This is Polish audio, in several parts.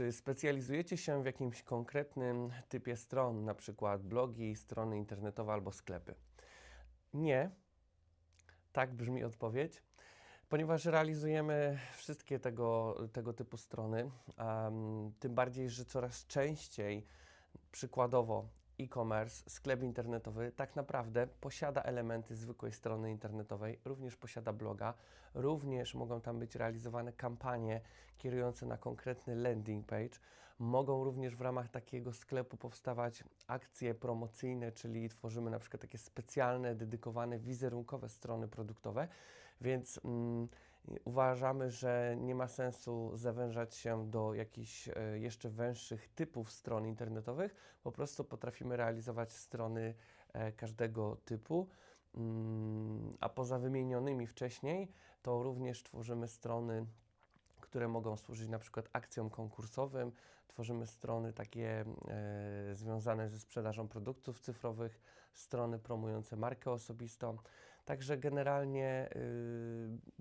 Czy specjalizujecie się w jakimś konkretnym typie stron, na przykład blogi, strony internetowe albo sklepy? Nie. Tak brzmi odpowiedź. Ponieważ realizujemy wszystkie tego, tego typu strony, em, tym bardziej, że coraz częściej, przykładowo e-commerce, sklep internetowy tak naprawdę posiada elementy zwykłej strony internetowej, również posiada bloga, również mogą tam być realizowane kampanie kierujące na konkretny landing page. Mogą również w ramach takiego sklepu powstawać akcje promocyjne, czyli tworzymy na przykład takie specjalne, dedykowane, wizerunkowe strony produktowe, więc mm, uważamy, że nie ma sensu zawężać się do jakichś e, jeszcze węższych typów stron internetowych. Po prostu potrafimy realizować strony e, każdego typu. Mm, A poza wymienionymi wcześniej, to również tworzymy strony które mogą służyć na przykład akcjom konkursowym. Tworzymy strony takie e, związane ze sprzedażą produktów cyfrowych, strony promujące markę osobistą. Także generalnie y,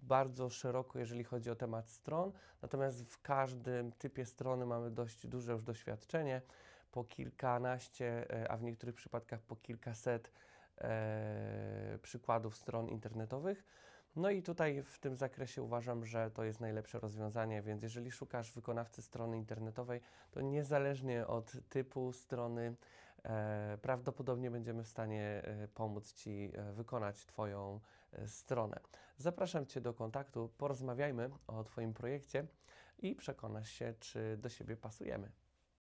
bardzo szeroko, jeżeli chodzi o temat stron, natomiast w każdym typie strony mamy dość duże już doświadczenie, po kilkanaście, e, a w niektórych przypadkach po kilkaset e, przykładów stron internetowych. No i tutaj w tym zakresie uważam, że to jest najlepsze rozwiązanie, więc jeżeli szukasz wykonawcy strony internetowej, to niezależnie od typu strony, prawdopodobnie będziemy w stanie e, pomóc Ci e, wykonać Twoją e, stronę. Zapraszam Cię do kontaktu, porozmawiajmy o Twoim projekcie i przekonasz się, czy do siebie pasujemy.